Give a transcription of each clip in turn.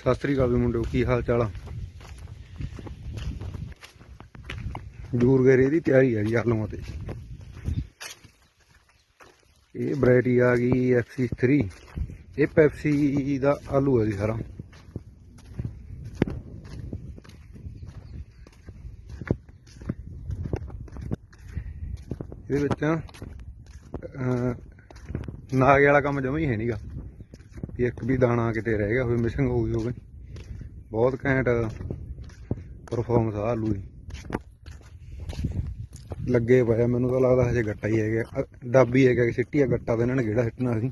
ਸਤਿ ਸ੍ਰੀ ਅਕਾਲ ਵੀ ਮੁੰਡਿਓ ਕੀ ਹਾਲ ਚਾਲ ਆ? ਜੂਰ ਗੇਰੇ ਦੀ ਤਿਆਰੀ ਹੈ ਜੀ ਆਲੂਆਂ ਤੇ। ਇਹ ਵੈਰਾਈਟੀ ਆ ਗਈ XC3 ਇਹ ਪੈਪਸੀ ਦਾ ਆਲੂ ਹੈ ਜੀ ਸਾਰਾ। ਇਹਦੇ ਵਿੱਚ ਅਹ, ਨਾਗੇ ਵਾਲਾ ਕੰਮ ਜਮਾ ਹੀ ਹੈ ਨਹੀਂਗਾ ਵੀ ਇੱਕ ਵੀ ਦਾਣਾ ਕਿਤੇ ਰਹਿ ਗਿਆ ਹੋਵੇ ਮਿਸਿੰਗ ਹੋ ਗਈ ਹੋਵੇ। ਬਹੁਤ ਘੈਂਟ ਪਰਫਾਰਮੈਂਸ ਆ ਆਲੂ ਦੀ। ਲੱਗੇ ਪਿਆ ਮੈਨੂੰ ਤਾਂ ਲੱਗਦਾ ਹਜੇ ਗੱਟਾ ਹੀ ਹੈਗਾ। ਡੱਬ ਹੀ ਹੈਗਾ ਕਿ ਸਿੱਟੀ ਆ, ਗੱਟਾ ਤਾਂ ਇਹਨਾਂ ਨੇ ਕਿਹੜਾ ਸਿੱਟਣਾ ਸੀ।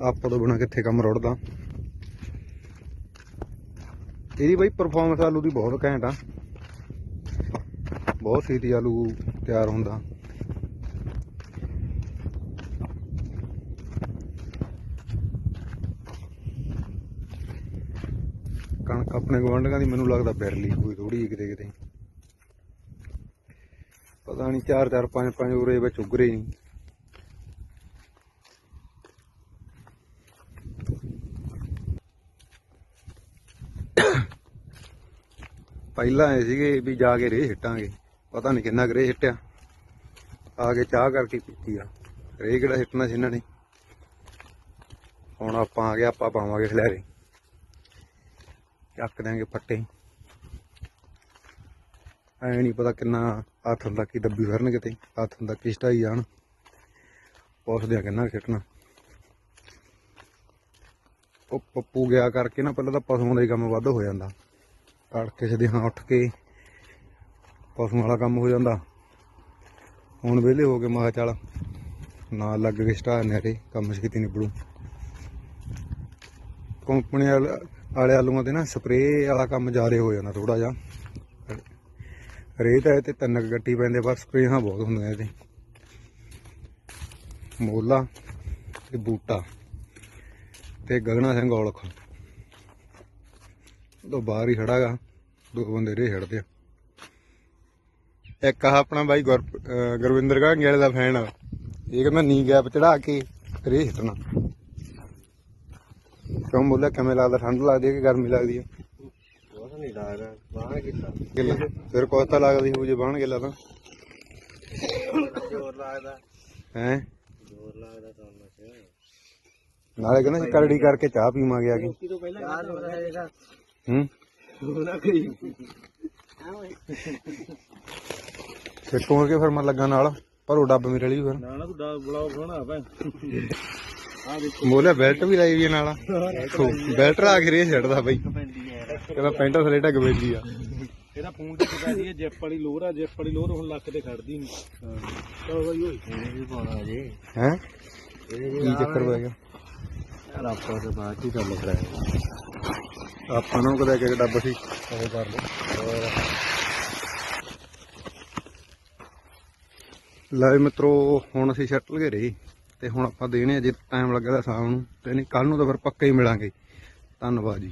ਆਪਾਂ ਤੋਂ ਬਿਨਾ ਕਿੱਥੇ ਕੰਮ ਰੁੜਦਾ। ਇਹਦੀ ਬਈ ਪਰਫਾਰਮੈਂਸ ਆਲੂ ਦੀ ਬਹੁਤ ਘੈਂਟ ਆ। ਬਹੁਤ ਛੇਤੀ ਆਲੂ ਤਿਆਰ ਹੁੰਦਾ। ਕਣਕ ਆਪਣੇ ਗਵਾਂਢੀਆਂ ਦੀ ਮੈਨੂੰ ਲੱਗਦਾ ਬਿਰਲੀ ਕੋਈ ਥੋੜੀ ਕਿਤੇ ਕਿਤੇ। ਪਤਾ ਨਹੀਂ ਚਾਰ ਚਾਰ, ਪੰਜ ਪੰਜ ਉਰੇ ਵਿੱਚ ਉਗਰੇ ਹੀ। ਨਹੀਂ ਪਹਿਲਾਂ ਆਏ ਸੀਗੇ ਵੀ ਜਾ ਕੇ ਰੇ ਹਿੱਟਾਂਗੇ ਪਤਾ ਨਹੀਂ ਕਿੰਨਾ ਕੁ ਰੇ ਹਿੱਟਿਆ ਆ ਕੇ ਚਾਹ ਕਰਕੇ ਪੀਤੀ ਆ। ਰੇ ਕਿਹੜਾ ਹਿੱਟਣਾ ਸੀ ਇਹਨਾਂ ਨੇ? ਹੁਣ ਆਪਾਂ ਆ ਗਏ, ਆਪਾਂ ਪਾਵਾਂਗੇ ਖਲੈਰੇ। ਚੱਕ ਦਿਆਂਗੇ ਫੱਟੇ। ਐ ਨਹੀਂ ਪਤਾ ਕਿੰਨਾ ਹੱਥ ਦਾ ਕੀ ਦੱਬੀ ਫਿਰਨ ਕਿਤੇ ਹੱਥ ਦਾ ਕੀ ਸਟਾਈ ਜਾਣ। ਪੁੱਛਦੇ ਆ ਕਿੰਨਾ ਖਿੱਟਣਾ ਉਹ ਪੱਪੂ ਗਿਆ ਕਰਕੇ ਨਾ ਪਹਿਲਾਂ ਤਾਂ ਪਸ਼ੂਆਂ ਦਾ ਹੀ ਕੰਮ ਵੱਧ ਹੋ ਜਾਂਦਾ। ਤੜਕੇ ਸਦੇ ਹਾਂ ਉੱਠ ਕੇ ਪਸ਼ੂਆਂ ਵਾਲਾ ਕੰਮ ਹੋ ਜਾਂਦਾ। ਹੁਣ ਵਿਹਲੇ ਹੋ ਕੇ ਮਹਾ ਚੱਲ ਨਾਲ ਲੱਗ ਕੇ ਸਟਾਰ ਨੇੜੇ, ਕੰਮ ਛੇਤੀ ਨਿਬੜੂ। ਕੰਪਨੀ ਵਾਲਾ ਆਲੇ ਆਲੂਆਂ ਤੇ ਨਾ ਸਪਰੇਅ ਵਾਲਾ ਕੰਮ ਜਾਰੇ ਹੋ ਜਾਂਦਾ ਥੋੜਾ ਜਿਹਾ। ਰੇਤ ਹੈ ਤੇ ਤਿੰਨ ਕੁ ਗੱਟੀ ਪੈਂਦੇ, ਪਰ ਸਪਰੇਹਾਂ ਬਹੁਤ ਹੁੰਦੀਆਂ ਇਹਦੇ। ਮੋਲਾ ਤੇ ਬੂਟਾ ਤੇ ਗਗਨਾ ਸਿੰਘ ਔਲਖ। ਤੋਂ ਬਾਹਰ ਹੀ ਖੜਾਗਾ ਦੋ ਬੰਦੇ ਰੇ ਛੱਡਦੇ ਆ। ਇੱਕ ਆ ਆਪਣਾ ਬਾਈ ਗੁਰ ਗੁਰਵਿੰਦਰ ਗਾਂਗੇ ਵਾਲੇ ਦਾ ਫੈਨ ਆ। ਇਹ ਕਹਿੰਦਾ ਨੀ ਗੈਪ ਚੜਾ ਕੇ ਰੇ ਹਿੱਟਣਾ ਕਿਉਂ ਬੋਲਿਆ? ਕਿਵੇਂ ਲੱਗਦਾ? ਠੰਡ ਲੱਗਦੀ ਹੈ ਕਿ ਗਰਮੀ ਲੱਗਦੀ ਹੈ? ਬਹੁਤ ਨਹੀਂ ਲੱਗਦਾ ਬਾਹਰ ਕਿੱਲਾ ਗਿੱਲਾ। ਫਿਰ ਕੋਸਤਾ ਲੱਗਦੀ ਹੋਊ ਜੇ ਬਾਹਣ ਗਿੱਲਾ ਤਾਂ। ਜ਼ੋਰ ਲੱਗਦਾ। ਹੈ? ਜ਼ੋਰ ਲੱਗਦਾ ਤਾਂ ਮੈਂ ਨਾਲੇ ਕਹਿੰਦਾ ਕਰੜੀ ਕਰਕੇ ਚਾਹ ਪੀਵਾਂਗੇ ਆ ਕੇ। ਕੀ ਤੋਂ ਪਹਿਲਾਂ ਯਾਰ ਹੋ ਰਿਹਾ ਹੈਗਾ। ਹੂੰ? ਨਾ ਕਰੀ ਸਿੱਟੂ ਕੇ ਫਿਰ ਮੈਂ ਲੱਗਾ ਨਾਲ। ਪਰ ਉਹ ਡੱਬ ਮੇਰੇ ਲਈ ਫਿਰ। ਨਾ ਨਾ ਤੂੰ ਡਾ ਬੁਲਾਓ ਸੋਣਾ ਭੈ ਆ ਦੇਖ ਬੋਲਿਆ ਬੈਲਟ ਵੀ ਲਾਈ ਵੀ ਨਾਲ ਬੈਲਟ ਲਾ ਕੇ ਰੇ ਛੱਡਦਾ ਬਈ। ਕਹਿੰਦਾ ਪੈਂਟਾ ਥਲੇ ਵੇਚੀ ਆ। ਇਹਦਾ ਫੋਨ ਤੇ ਕਿਹਾ ਸੀ ਜੈਪ ਵਾਲੀ ਲੋਰ ਆ ਜੈਪ ਵਾਲੀ ਲੋਰ ਹੁਣ ਲੱਕ ਤੇ ਖੜਦੀ ਨਹੀਂ। ਚਲੋ ਬਾਈ ਓਏ। ਇਹ ਵੀ ਪਾਉਣਾ ਜੀ। ਹੈ? ਇਹ ਕੀ ਚੱਕਰ ਪੈ ਗਿਆ? ਯਾਰ ਆਪਾਂ ਤੇ ਬਾਅਦ ਹੀ ਗੱਲ ਕਰਾਂਗੇ ਆਪਾਂ ਨੂੰ ਕਦੇ ਇੱਕ ਡੱਬ ਸੀ। ਉਹ ਕਰ ਲਓ। ਲੈ ਮਿੱਤਰੋ ਹੁਣ ਅਸੀਂ ਸ਼ਟਲ ਗਏ ਰੇ ਤੇ ਹੁਣ ਆਪਾਂ ਦੇਣੇ ਆ ਜੇ ਟਾਈਮ ਲੱਗਦਾ ਸ਼ਾਮ ਨੂੰ, ਤੇ ਨਹੀਂ ਕੱਲ ਨੂੰ ਤਾਂ ਫਿਰ ਪੱਕਾ ਹੀ ਮਿਲਾਂਗੇ। ਧੰਨਵਾਦ ਜੀ।